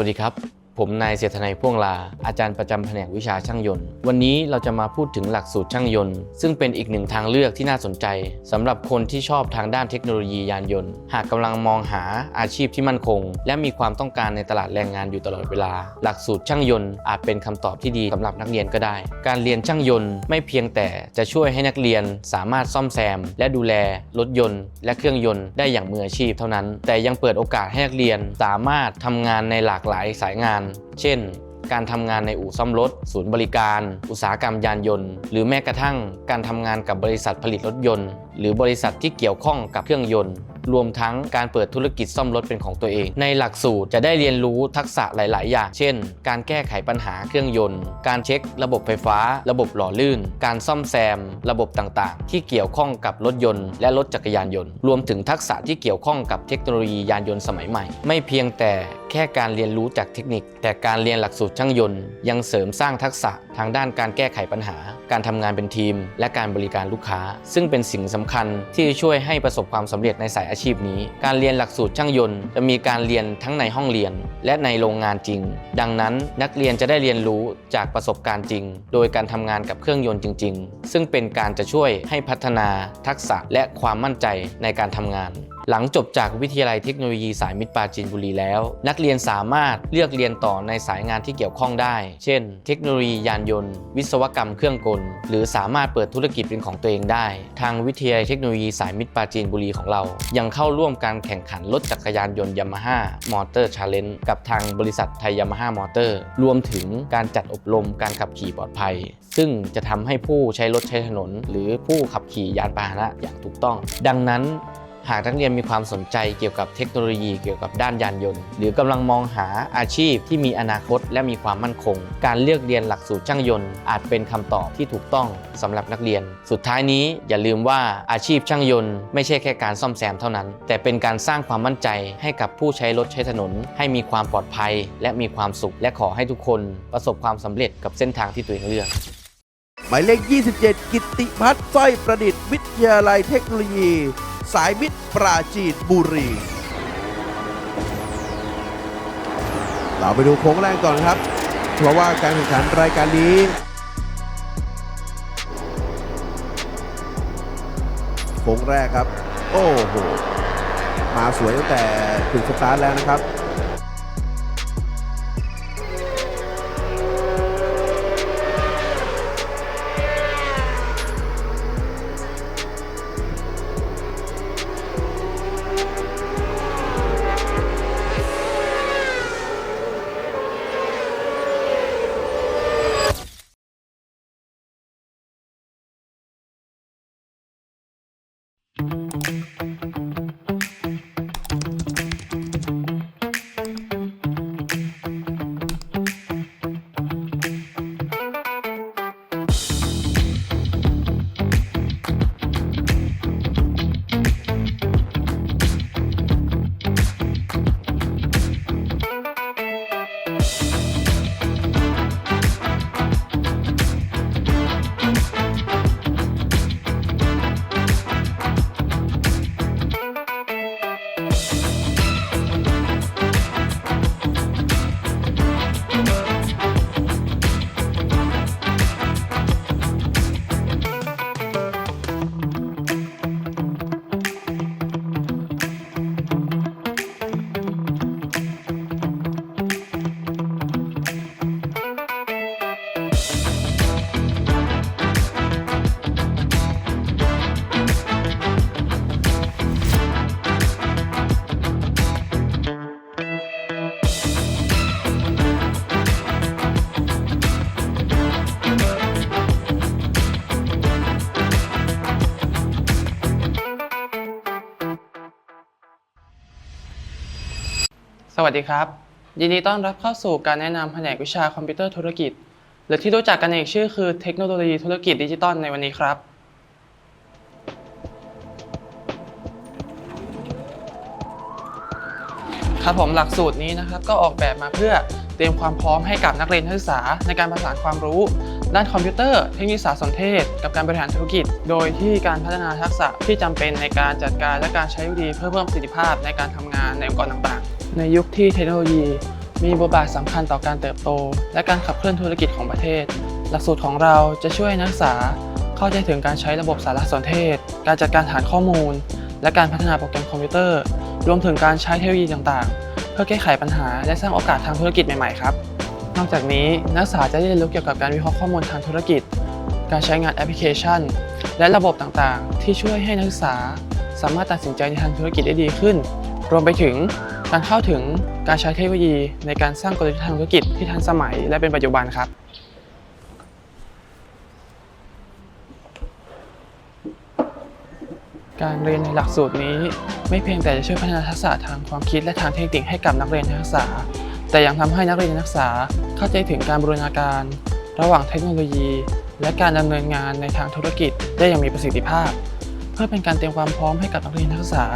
วัสดีครับ ผมนายเสถนัยพ่วงลา อาจารย์ประจำแผนกวิชาช่างยนต์ วันนี้เราจะมาพูดถึงหลักสูตรช่างยนต์ ซึ่งเป็นอีกหนึ่งทางเลือกที่น่าสนใจสำหรับคนที่ชอบทางด้านเทคโนโลยียานยนต์ หากกำลังมองหาอาชีพที่มั่นคง และมีความต้องการในตลาดแรงงานอยู่ตลอดเวลา หลักสูตรช่างยนต์อาจเป็นคำตอบที่ดีสำหรับนักเรียนก็ได้ การเรียนช่างยนต์ไม่เพียงแต่จะช่วยให้นักเรียนสามารถซ่อมแซม และดูแลรถยนต์ และเครื่องยนต์ได้อย่างมืออาชีพเท่านั้น แต่ยังเปิดโอกาสให้นักเรียนสามารถทำงานในหลากหลายสายงานเช่น การทำงานในอู่ซ่อมรถ ศูนย์บริการ อุตสาหกรรมยานยนต์ หรือแม้กระทั่งการทำงานกับบริษัทผลิตรถยนต์ หรือบริษัทที่เกี่ยวข้องกับเครื่องยนต์ รวมทั้งการเปิดธุรกิจซ่อมรถเป็นของตัวเอง ในหลักสูตรจะได้เรียนรู้ทักษะหลาย ๆ อย่าง เช่น การแก้ไขปัญหาเครื่องยนต์ การเช็ค ระบบไฟฟ้า ระบบหล่อลื่น การซ่อมแซม ระบบต่าง ๆ ที่เกี่ยวข้องกับรถยนต์ และรถจักรยานยนต์ รวมถึงทักษะที่เกี่ยวข้องกับเทคโนโลยียานยนต์สมัยใหม่ ไม่เพียงแต่ แค่การเรียนรู้จากเทคนิค แต่การเรียนหลักสูตรช่างยนต์ ยังเสริมสร้างทักษะทางด้านการแก้ไขปัญหา การทำงานเป็นทีม และการบริการลูกค้า ซึ่งเป็นสิ่งสำคัญที่จะช่วยให้ประสบความสำเร็จในสายอาชีพนี้ การเรียนหลักสูตรช่างยนต์ จะมีการเรียนทั้งในห้องเรียน และในโรงงานจริง ดังนั้นนักเรียนจะได้เรียนรู้จากประสบการณ์จริง โดยการทำงานกับเครื่องยนต์จริง ๆ ซึ่งเป็นการจะช่วยให้พัฒนาทักษะและความมั่นใจในการทำงาน หลังจบจากวิทยาลัยเทคโนโลยีสายมิตรปราจีนบุรีแล้ว นักเรียนสามารถเลือกเรียนต่อในสายงานที่เกี่ยวข้องได้ เช่น เทคโนโลยียานยนต์ วิศวกรรมเครื่องกล หรือสามารถเปิดธุรกิจเป็นของตัวเองได้ ทางวิทยาลัยเทคโนโลยีสายมิตรปราจีนบุรีของเรา ยังเข้าร่วมการแข่งขันรถจักรยานยนต์ยามาฮ่ามอเตอร์ชาเลนจ์กับทางบริษัทไทยยามาฮ่ามอเตอร์รวมถึงการจัดอบรมการขับขี่ปลอดภัย ซึ่งจะทำให้ผู้ใช้รถใช้ถนน หรือผู้ขับขี่ยานพาหนะอย่างถูกต้อง ดังนั้น หากนักเรียนมีความสนใจเกี่ยวกับเทคโนโลยีเกี่ยวกับด้านยานยนต์ หรือกำลังมองหาอาชีพที่มีอนาคตและมีความมั่นคง การเลือกเรียนหลักสูตรช่างยนต์ อาจเป็นคำตอบที่ถูกต้องสำหรับนักเรียน สุดท้ายนี้อย่าลืมว่าอาชีพช่างยนต์ไม่ใช่แค่การซ่อมแซมเท่านั้น แต่เป็นการสร้างความมั่นใจให้กับผู้ใช้รถใช้ถนน ให้มีความปลอดภัย และมีความสุข และขอให้ทุกคนประสบความสำเร็จกับเส้นทางที่ตัวเองเลือกหมายเลข 27 กิตติพัฒน์สร้อยประดิษฐ์วิทยาลัยเทคโนโลยี สายมิตรปราจีนบุรี เราไปดูโค้งแรกก่อนครับ เพราะว่าการแข่งขันรายการนี้โค้งแรกครับ โอ้โห มาสวยตั้งแต่ถึงสตาร์ทแล้วนะครับ วัสดีครับ ยินดีต้อนรับเข้าสู่การแนะนำแผนกวิชาคอมพิวเตอร์ธุรกิจ หรือที่รู้จักกันอีกชื่อคือเทคโนโลยีธุรกิจดิจิตอลในวันนี้ครับ ครับผมหลักสูตรนี้นะครับก็ออกแบบมาเพื่อเตรียมความพร้อมให้กับนักเรียนนักศึกษาในการประสานความรู้ ด้านคอมพิวเตอร์ เทคนิคสารสนเทศ กับการบริหารธุรกิจ โดยที่การพัฒนาทักษะที่จำเป็นในการจัดการและการใช้วิธีเพื่อเพิ่มประสิทธิภาพในการทำงานในองค์กรต่างๆ ในยุคที่เทคโนโลยี มีบทบาทสำคัญต่อการเติบโต และการขับเคลื่อนธุรกิจของประเทศ หลักสูตรของเราจะช่วยนักศึกษาเข้าใจถึงการใช้ระบบสารสนเทศ การจัดการฐานข้อมูล และการพัฒนาโปรแกรมคอมพิวเตอร์ รวมถึงการใช้เทคโนโลยีต่างๆ เพื่อแก้ไขปัญหาและสร้างโอกาสทางธุรกิจใหม่ๆครับ นอกจากนี้นักศึกษาจะได้เรียนรู้เกี่ยวกับการวิเคราะห์ข้อมูลทางธุรกิจ การใช้งานแอปพลิเคชัน และระบบต่างๆ ที่ช่วยให้นักศึกษา สามารถตัดสินใจในทางธุรกิจได้ดีขึ้น รวมไปถึง การเข้าถึงการใช้เทคโนโลยีในการสร้างกลยุทธ์ทางธุรกิจที่ทันสมัยและเป็นปัจจุบันครับการเรียนในหลักสูตรนี้ไม่เพียงแต่จะช่วยพัฒนาทักษะทางความคิดและทางเทคนิคให้กับนักเรียนนักศึกษา แต่ยังทำให้นักเรียนนักศึกษาเข้าใจถึงการบรูรณาการ ระหว่างเทคโนโลยี และการดำเนินงานในทางธุรกิจได้อย่างมีประสิทธิภาพ พื่อเป็นการเตรียมความพร้อมให้กับนักเรียนนักศึกษา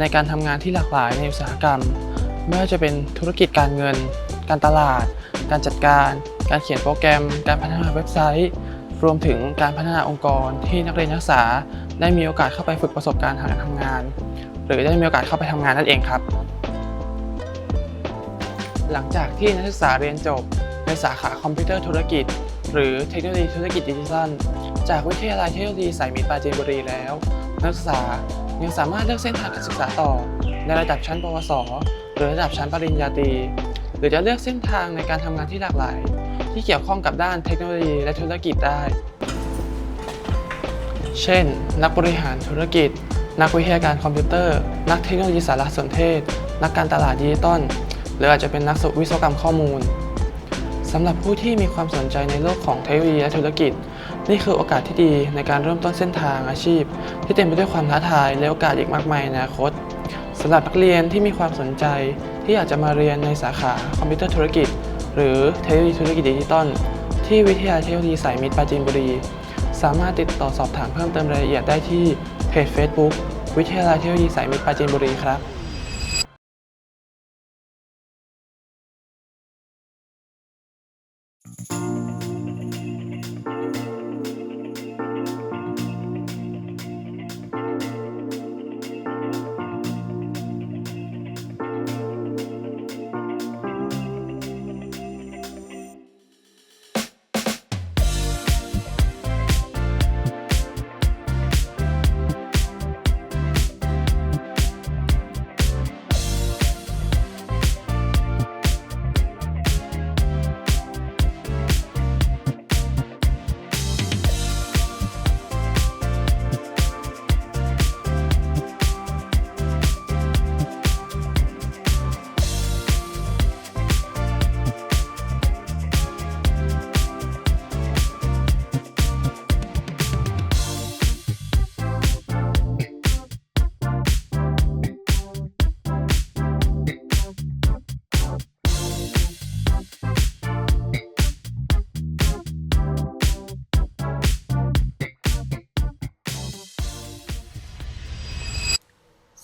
ในการทำงานที่หลากหลายในอุตสาหกรรม ไม่ว่าจะเป็นธุรกิจการเงิน การตลาด การจัดการ การเขียนโปรแกรม การพัฒนาเว็บไซต์ รวมถึงการพัฒนาองค์กรที่นักเรียนนักศึกษา ได้มีโอกาสเข้าไปฝึกประสบการณ์ทางการทำงาน หรือได้มีโอกาสเข้าไปทำงานนั่นเองครับ หลังจากที่นักศึกษาเรียนจบในสาขาคอมพิวเตอร์ธุรกิจ หรือเทคโนโลยีธุรกิจดิจิทัล จากวิทยาลัยเทคโนโลยีสายมิตรปราจีนบุรีแล้ว นักศึกษายังสามารถเลือกเส้นทางการศึกษาต่อ ในระดับชั้นปวส หรือระดับชั้นปริญญาตรี หรือจะเลือกเส้นทางในการทำงานที่หลากหลาย ที่เกี่ยวข้องกับด้านเทคโนโลยีและธุรกิจได้ เช่น นักบริหารธุรกิจ นักวิทยาการคอมพิวเตอร์ นักเทคโนโลยีสารสนเทศ นักการตลาดดิจิตอลหรืออาจจะเป็นนักวิศวกรรมข้อมูล สำหรับผู้ที่มีความสนใจในโลกของเทคโนโลยีและธุรกิจ นี่คือโอกาสที่ดีในการเริ่มต้นเส้นทางอาชีพ ที่เต็มไปด้วยความท้าทายและโอกาสอีกมากมายในอนาคตสำหรับนักเรียนที่มีความสนใจ ที่อยากจะมาเรียนในสาขาคอมพิวเตอร์ธุรกิจ หรือเทคโนโลยีธุรกิจดิจิตอลที่วิทยาเทคโนโลยีสายมิตรปราจีนบุรี สามารถติดต่อสอบถามเพิ่มเติมรายละเอียดได้ที่เพจ Facebook วิทยาลัยเทคโนโลยีสายมิตรปราจีนบุรีครับ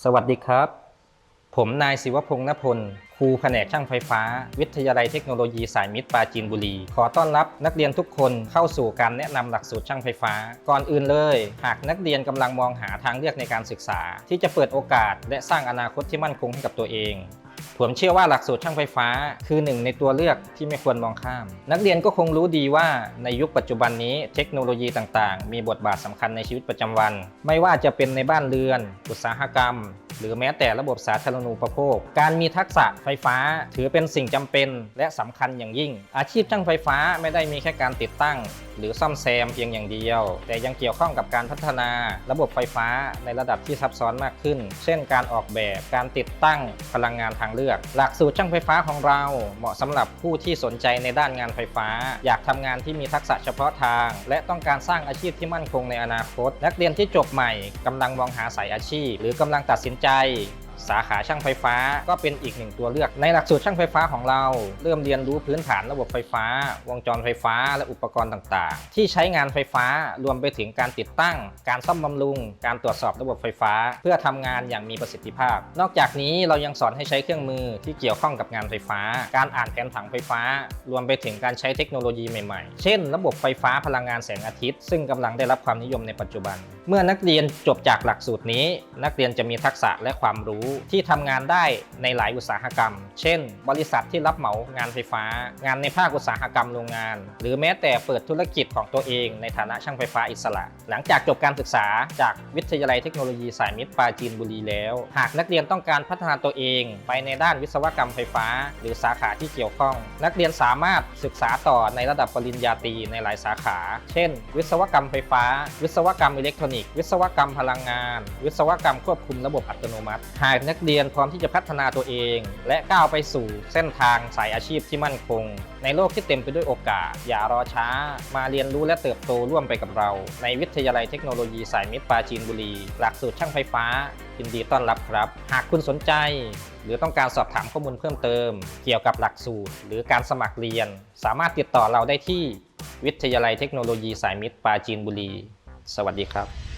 สวัสดีครับ ผมนายศิวพงษ์นพล ครูแผนกช่างไฟฟ้า วิทยาลัยเทคโนโลยีสายมิตรปราจีนบุรี ขอต้อนรับนักเรียนทุกคนเข้าสู่การแนะนำหลักสูตรช่างไฟฟ้า ก่อนอื่นเลย หากนักเรียนกำลังมองหาทางเลือกในการศึกษา ที่จะเปิดโอกาส และสร้างอนาคตที่มั่นคงให้กับตัวเอง ผมเชื่อว่าหลักสูตรช่างไฟฟ้า คือหนึ่งในตัวเลือกที่ไม่ควรมองข้าม นักเรียนก็คงรู้ดีว่าในยุคปัจจุบันนี้เทคโนโลยีต่างๆ มีบทบาทสำคัญในชีวิตประจำวัน ไม่ว่าจะเป็นในบ้านเรือน อุตสาหกรรม หรือแม้แต่ระบบสาธารณูปโภค การมีทักษะไฟฟ้าถือเป็นสิ่งจำเป็นและสำคัญอย่างยิ่ง อาชีพช่างไฟฟ้าไม่ได้มีแค่การติดตั้ง หรือซ่อมแซมเพียงอย่างเดียว แต่ยังเกี่ยวข้องกับการพัฒนา ระบบไฟฟ้าในระดับที่ซับซ้อนมากขึ้น เช่น การออกแบบ การติดตั้งพลังงานทางเลือกหลักสูตรช่างไฟฟ้าของเรา เหมาะสำหรับผู้ที่สนใจในด้านงานไฟฟ้า อยากทำงานที่มีทักษะเฉพาะทาง และต้องการสร้างอาชีพที่มั่นคงในอนาคต นักเรียนที่จบใหม่กำลังมองหาสายอาชีพ หรือกำลังตัดสินใจ สาขาช่างไฟฟ้าก็เป็นอีกหนึ่งตัวเลือก ในหลักสูตรช่างไฟฟ้าของเรา เริ่มเรียนรู้พื้นฐานระบบไฟฟ้า วงจรไฟฟ้า และอุปกรณ์ต่างๆ ที่ใช้งานไฟฟ้ารวมไปถึงการติดตั้ง การซ่อมบำรุง การตรวจสอบระบบไฟฟ้า เพื่อทำงานอย่างมีประสิทธิภาพ นอกจากนี้เรายังสอนให้ใช้เครื่องมือที่เกี่ยวข้องกับงานไฟฟ้า การอ่านแผนผังไฟฟ้า รวมไปถึงการใช้เทคโนโลยีใหม่ๆ เช่น ระบบไฟฟ้าพลังงานแสงอาทิตย์ ซึ่งกำลังได้รับความนิยมในปัจจุบันเมื่อนักเรียนจบจากหลักสูตรนี้ นักเรียนจะมีทักษะและความรู้ที่ทำงานได้ในหลายอุตสาหกรรม เช่น บริษัทที่รับเหมางานไฟฟ้า งานในภาคอุตสาหกรรมโรงงาน หรือแม้แต่เปิดธุรกิจของตัวเองในฐานะช่างไฟฟ้าอิสระ หลังจากจบการศึกษาจากวิทยาลัยเทคโนโลยีสายมิตรปราจีนบุรีแล้ว หากนักเรียนต้องการพัฒนาตัวเอง ไปในด้านวิศวกรรมไฟฟ้า หรือสาขาที่เกี่ยวข้อง นักเรียนสามารถศึกษาต่อในระดับปริญญาตรีในหลายสาขา เช่น วิศวกรรมไฟฟ้า วิศวกรรมอิเล็กทรอนิกส์วิศวกรรมพลังงาน วิศวกรรมควบคุมระบบอัตโนมัติ หากนักเรียนพร้อมที่จะพัฒนาตัวเอง และก้าวไปสู่เส้นทางสายอาชีพที่มั่นคง ในโลกที่เต็มไปด้วยโอกาส อย่ารอช้า มาเรียนรู้และเติบโตร่วมไปกับเรา ในวิทยาลัยเทคโนโลยีสายมิตรปราจีนบุรี หลักสูตรช่างไฟฟ้ายินดีต้อนรับครับ หากคุณสนใจ หรือต้องการสอบถามข้อมูลเพิ่มเติม เกี่ยวกับหลักสูตร หรือการสมัครเรียน สามารถติดต่อเราได้ที่วิทยาลัยเทคโนโลยีสายมิตรปราจีนบุรี สวัสดีครับ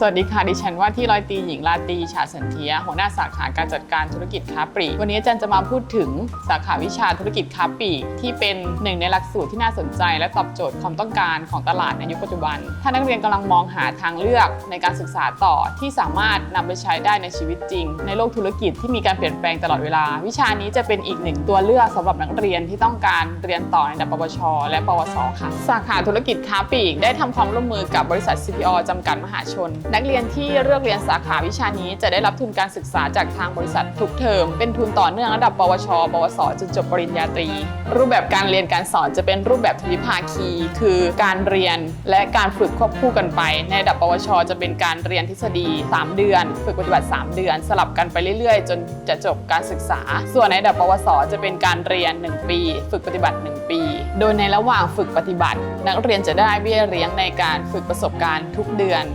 สวัสดีค่ะ ดิฉันว่าที่ร้อยตีหญิงราตรีชาสันเทีย หัวหน้าสาขาการจัดการธุรกิจค้าปลีก วันนี้อาจารย์จะมาพูดถึงสาขาวิชาธุรกิจค้าปลีก ที่เป็นหนึ่งในหลักสูตรที่น่าสนใจ และตอบโจทย์ความต้องการของตลาดในยุคปัจจุบัน ถ้านักเรียนกำลังมองหาทางเลือกในการศึกษาต่อที่สามารถนำไปใช้ได้ในชีวิตจริง ในโลกธุรกิจที่มีการเปลี่ยนแปลงตลอดเวลา วิชานี้จะเป็นอีกหนึ่งตัวเลือกสำหรับนักเรียนที่ต้องการเรียนต่อในระดับปวช และปวสค่ะ สาขาธุรกิจค้าปลีก ได้ทำความร่วมมือกับบริษัท CPO จำกัดมหาชนนักเรียนที่เลือกเรียนสาขาวิชานี้จะได้รับทุนการศึกษาจากทางบริษัททุกเทอม เป็นทุนต่อเนื่องระดับ ปวช ปวส จนจบปริญญาตรี รูปแบบการเรียนการสอนจะเป็นรูปแบบทวิภาคี คือการเรียนและการฝึกควบคู่กันไป ในระดับ ปวช จะเป็นการเรียนทฤษฎี 3 เดือน ฝึกปฏิบัติ 3 เดือน สลับกันไปเรื่อยๆ จนจะจบการศึกษา ส่วนในระดับ ปวส จะเป็นการเรียน 1 ปี ฝึกปฏิบัติ 1 ปี โดยในระหว่างฝึกปฏิบัติ นักเรียนจะได้เบี้ยเลี้ยงในการฝึกประสบการณ์ทุกเดือน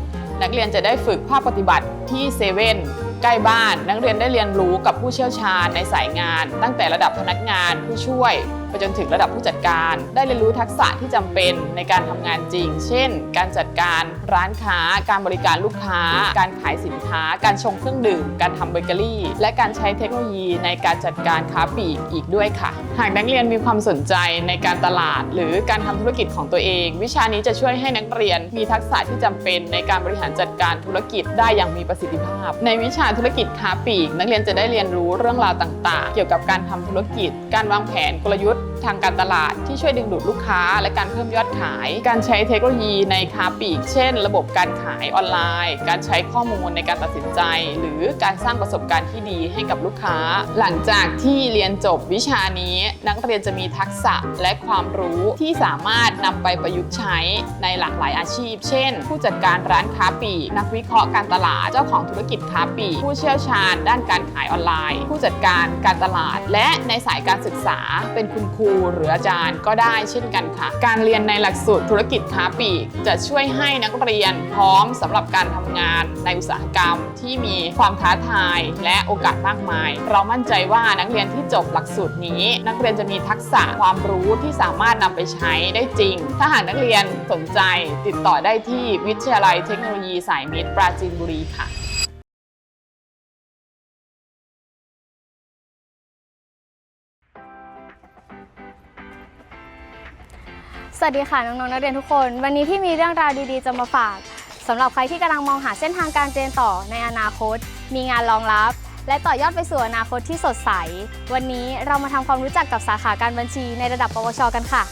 นักเรียนจะได้ฝึกภาคปฏิบัติที่เซเว่นใกล้บ้าน นักเรียนได้เรียนรู้กับผู้เชี่ยวชาญในสายงาน ตั้งแต่ระดับพนักงานผู้ช่วย ไปจนถึงระดับผู้จัดการ ได้เรียนรู้ทักษะที่จำเป็นในการทำงานจริง เช่น การจัดการร้านค้า การบริการลูกค้า การขายสินค้า การชงเครื่องดื่ม การทำเบเกอรี่ และการใช้เทคโนโลยีในการจัดการค้าปลีกอีกด้วยค่ะ หากนักเรียนมีความสนใจในการตลาด หรือการทำธุรกิจของตัวเอง วิชานี้จะช่วยให้นักเรียนมีทักษะที่จำเป็นในการบริหารจัดการธุรกิจได้อย่างมีประสิทธิภาพ ในวิชาธุรกิจค้าปลีก นักเรียนจะได้เรียนรู้เรื่องราวต่าง ๆ เกี่ยวกับการทำธุรกิจ การวางแผนกลยุทธ์ ทางการตลาดที่ช่วยดึงดูดลูกค้า และการเพิ่มยอดขาย การใช้เทคโนโลยีในค้าปลีก เช่น ระบบการขายออนไลน์ การใช้ข้อมูลในการตัดสินใจ หรือการสร้างประสบการณ์ที่ดีให้กับลูกค้า หลังจากที่เรียนจบวิชานี้ นักเรียนจะมีทักษะและความรู้ที่สามารถนำไปประยุกต์ใช้ในหลากหลายอาชีพ เช่น ผู้จัดการร้านค้าปลีก นักวิเคราะห์การตลาด เจ้าของธุรกิจค้าปลีก ผู้เชี่ยวชาญ ด้านการขายออนไลน์ ผู้จัดการการตลาด และในสายการศึกษาเป็นคุณครูหรืออาจารย์ก็ได้เช่นกันค่ะ การเรียนในหลักสูตรธุรกิจค้าปลีก จะช่วยให้นักเรียนพร้อมสำหรับการทำงานในอุตสาหกรรมที่มีความท้าทายและโอกาสมากมาย เรามั่นใจว่านักเรียนที่จบหลักสูตรนี้ นักเรียนจะมีทักษะความรู้ที่สามารถนำไปใช้ได้จริง ถ้าหากนักเรียนสนใจติดต่อได้ที่วิทยาลัยเทคโนโลยีสายมิตรปราจีนบุรีค่ะ สวัสดีค่ะ น้องๆนักเรียนทุกคน วันนี้พี่มีเรื่องราวดีๆ จะมาฝากสำหรับใครที่กำลังมองหาเส้นทางการเรียนต่อในอนาคต มีงานรองรับ และต่อยอดไปสู่อนาคตที่สดใส วันนี้เรามาทำความรู้จักกับสาขาการบัญชีในระดับปวช กันค่ะ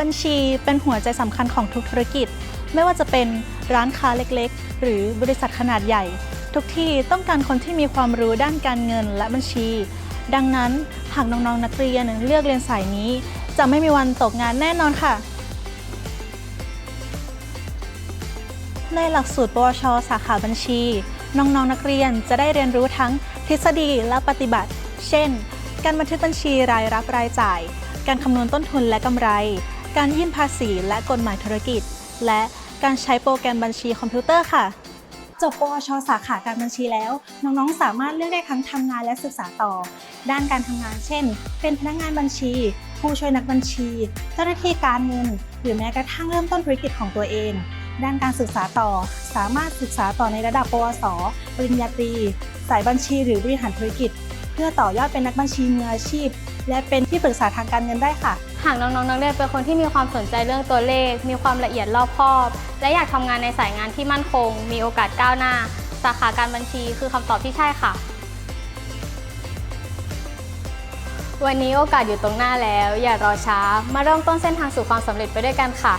บัญชีเป็นหัวใจสำคัญของทุกธุรกิจ ไม่ว่าจะเป็นร้านค้าเล็กๆ หรือบริษัทขนาดใหญ่ ทุกที่ต้องการคนที่มีความรู้ด้านการเงินและบัญชี ดังนั้นหากน้องๆนักเรียนเลือกเรียนสายนี้ จะไม่มีวันตกงานแน่นอนค่ะ ในหลักสูตรปวช สาขาบัญชี น้องๆนักเรียนจะได้เรียนรู้ทั้งทฤษฎีและปฏิบัติ เช่น การบันทึกบัญชีรายรับรายจ่าย การคำนวณต้นทุนและกำไร การยื่นภาษีและกฎหมายธุรกิจ และการใช้โปรแกรมบัญชีคอมพิวเตอร์ค่ะจบปวช สาขาการบัญชีแล้ว น้องๆ สามารถเลือกได้ทั้งทำงานและศึกษาต่อ ด้านการทำงานเช่น เป็นพนักงานบัญชี ผู้ช่วยนักบัญชี เจ้าหน้าที่การเงิน หรือแม้กระทั่งเริ่มต้นธุรกิจของตัวเอง ด้านการศึกษาต่อ สามารถศึกษาต่อในระดับปวส ปริญญาตรี สายบัญชีหรือบริหารธุรกิจ เพื่อต่อยอดเป็นนักบัญชีมืออาชีพ และเป็นที่ปรึกษาทางการเงินได้ค่ะ หากน้องๆนักเรียนเป็นคนที่มีความสนใจเรื่องตัวเลข มีความละเอียดรอบคอบ และอยากทำงานในสายงานที่มั่นคง มีโอกาสก้าวหน้า สาขาการบัญชีคือคำตอบที่ใช่ค่ะ วันนี้โอกาสอยู่ตรงหน้าแล้ว อย่ารอช้า มาเริ่มต้นเส้นทางสู่ความสำเร็จไปด้วยกันค่ะ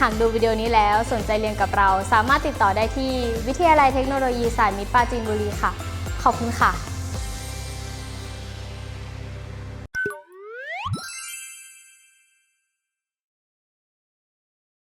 หากดูวิดีโอนี้แล้วสนใจเรียนกับเรา สามารถติดต่อได้ที่ วิทยาลัยเทคโนโลยีสายมิตรปราจีนบุรีค่ะ ขอบคุณค่ะ